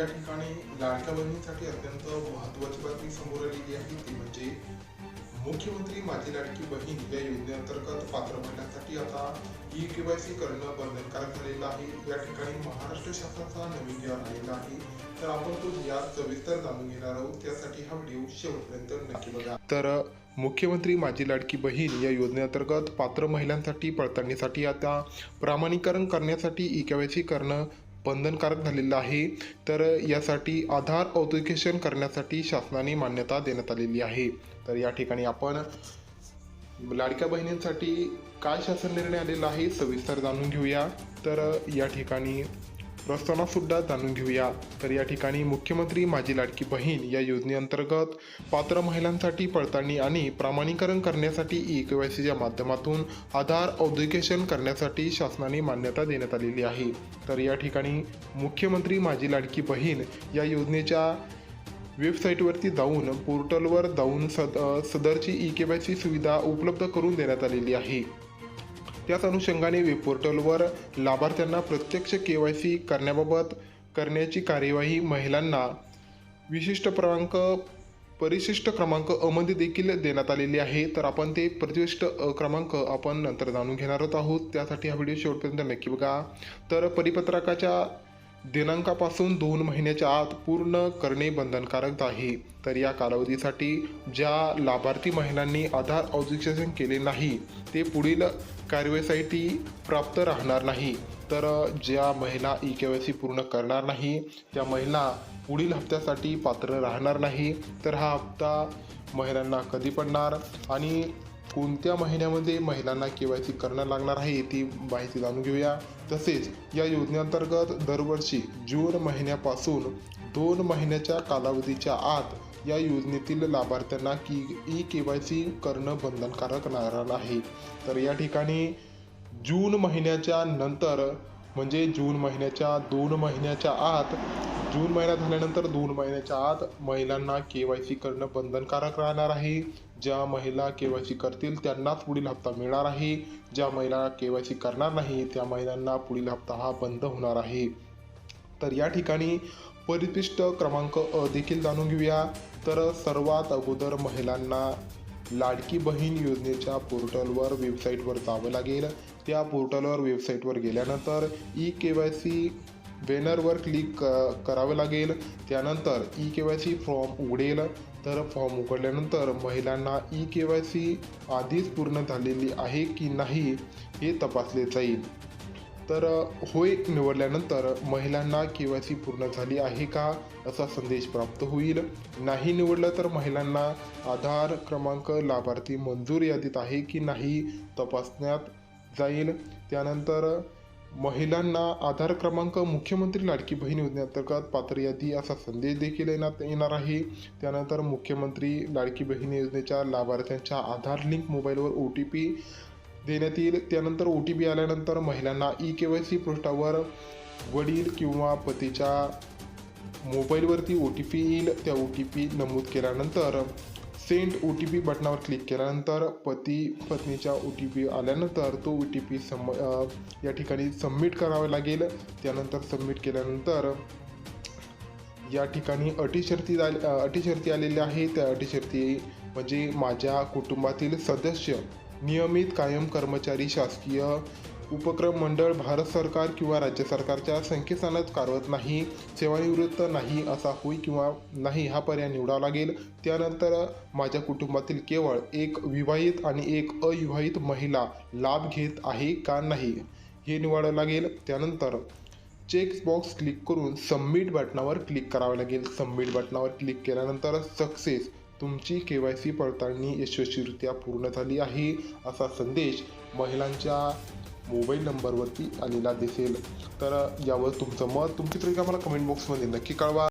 या ठिकाणी लाडक्या बहिणीसाठी अत्यंत महत्त्वाची बातमी समोर आलेली आहे ती म्हणजे मुख्यमंत्री माझी लाडकी बहीण या योजनेअंतर्गत पात्र महिलांसाठी आता ई केवायसी करणं बंधनकारक झालेलं आहे. या ठिकाणी महाराष्ट्र शासनाचा नवीन नियम आलेला आहे. तर आपण तो यात सविस्तर जाणून घेणार आहोत. त्यासाठी हा व्हिडिओ शेवटपर्यंत नक्की बघा. तर मुख्यमंत्री माझी लाडकी बहीण या योजनेअंतर्गत पात्र महिलांसाठी पडताळणीसाठी आता प्रामाणीकरण करण्यासाठी ई केवायसी करणं बंधनकारक झालेलं आहे. तर यासाठी आधार ऑथेंटिकेशन करण्यासाठी शासनाने मान्यता देण्यात आलेली आहे. तर या ठिकाणी आपण लाडक्या बहिणींसाठी काय शासन निर्णय आलेला आहे सविस्तर जाणून घेऊया. तर या ठिकाणी प्रस्तावना सुद्धा जाणून घेऊया. तर या ठिकाणी मुख्यमंत्री माझी लाडकी बहीण या योजनेअंतर्गत पात्र महिलांसाठी पडताळणी आणि प्रमाणीकरण करण्यासाठी ई के वाय सीच्या माध्यमातून आधार औद्योगिकेशन करण्यासाठी शासनाने मान्यता देण्यात आलेली आहे. तर या ठिकाणी मुख्यमंत्री माझी लाडकी बहीण या योजनेच्या वेबसाईटवरती जाऊन पोर्टलवर जाऊन सद सदरची ई के वाय सी सुविधा उपलब्ध करून देण्यात आलेली आहे. त्याच अनुषंगाने वेबपोर्टलवर लाभार्थ्यांना प्रत्यक्ष के वाय सी करण्याबाबत करण्याची कार्यवाही महिलांना विशिष्ट क्रमांक परिशिष्ट क्रमांक अमध्ये देखील देण्यात आलेली आहे. तर आपण ते परिशिष्ट क्रमांक आपण नंतर जाणून घेणार आहोत. त्यासाठी हा व्हिडिओ शेवटपर्यंत नक्की बघा. तर परिपत्रकाच्या दिनांकापासून दोन महिन्याच्या आत पूर्ण करणे बंधनकारक आहे तर या कालावधीसाठी ज्या लाभार्थी महिलांनी आधार ऑब्जेक्शन केले नाही ते पुढील कार्यवाहीसाठी प्राप्त राहणार नाही. तर ज्या महिला ई के वाय सी पूर्ण करणार नाही त्या महिला पुढील हप्त्यासाठी पात्र राहणार नाही. तर हा हप्ता महिलांना कधी पडणार आणि कोणत्या महिन्यामध्ये महिलांना के वाय सी करणं लागणार आहे ती माहिती जाणून घेऊया. तसेच या योजनेअंतर्गत दरवर्षी जून महिन्यापासून दोन महिन्याच्या कालावधीच्या आत या योजनेतील लाभार्थ्यांना की ई के वाय सी करणं बंधनकारक राहणार आहे. तर या ठिकाणी जून महिन्याच्या नंतर म्हणजे जून महिन्याच्या दोन महिन्याच्या आत जून महिना झाल्यानंतर दोन महिन्याच्या आत महिलांना के वाय सी करणं बंधनकारक राहणार आहे. ज्या महिला के वाय सी करतील त्यांनाच पुढील हप्ता मिळणार आहे. ज्या महिला के वाय सी करणार नाही त्या महिलांना पुढील हप्ता हा बंद होणार आहे. तर या ठिकाणी परिपिष्ट क्रमांक अ देखील जाणून घेऊया. तर सर्वात अगोदर महिलांना लाडकी बहीण योजनेच्या पोर्टलवर वेबसाईटवर जावं लागेल. त्या पोर्टलवर वेबसाईटवर गेल्यानंतर ई के वाय सी बॅनरवर क्लिक क करावं लागेल. त्यानंतर e K Y C form उघडेल. तर फॉर्म उघडल्यानंतर महिलांना ई के वाय सी आधीच पूर्ण झालेली आहे की नाही हे तपासले जाईल. तर होय निवडल्यानंतर महिलांना के वाय सी पूर्ण झाली आहे का असा संदेश प्राप्त होईल. नाही निवडलं तर महिलांना आधार क्रमांक लाभार्थी मंजूर यादीत आहे की नाही तपासण्यात जाईल. त्यानंतर महिलांना आधार क्रमांक मुख्यमंत्री लाडकी बहीण योजनेअंतर्गत पात्र यादी असा संदेश देखील येण्यात येणार आहे. त्यानंतर मुख्यमंत्री लाडकी बहीण योजनेच्या लाभार्थ्यांच्या आधार लिंक मोबाईलवर ओ टी पी देण्यात येईल. त्यानंतर ओ टी पी आल्यानंतर महिलांना ई के वाय सी पृष्ठावर वडील किंवा पतीच्या मोबाईलवरती ओ टी पी येईल. त्या ओ टी पी नमूद केल्यानंतर सेंट ओ टी पी बटनावर क्लिक केल्यानंतर पती पत्नीच्या ओ टी पी आल्यानंतर तो ओ टी पी सम या ठिकाणी सबमिट करावा लागेल. त्यानंतर सबमिट केल्यानंतर या ठिकाणी अटी शर्ती अटी शर्ती आलेल्या आहे. त्या अटी शर्ती म्हणजे माझ्या कुटुंबातील सदस्य नियमित कायम कर्मचारी शासकीय उपक्रम मंडळ भारत सरकार किंवा राज्य सरकारच्या संकेतस्थानात कारवत नाही सेवानिवृत्त नाही असा होय किंवा नाही हा पर्याय निवडावा लागेल. त्यानंतर माझ्या कुटुंबातील केवळ एक विवाहित आणि एक अविवाहित महिला लाभ घेत आहे का नाही हे निवडावं लागेल. त्यानंतर चेक बॉक्स क्लिक करून सबमिट बटनावर क्लिक करावं लागेल. सबमिट बटनावर क्लिक केल्यानंतर सक्सेस तुमची के वाय सी पडताळणी यशस्वीरित्या पूर्ण झाली आहे असा संदेश महिलांच्या मोबाईल नंबरवरती आलेला दिसेल. तर यावर तुमचं मत तुमची प्रतिक्रिया मला कमेंट बॉक्समध्ये नक्की कळवा.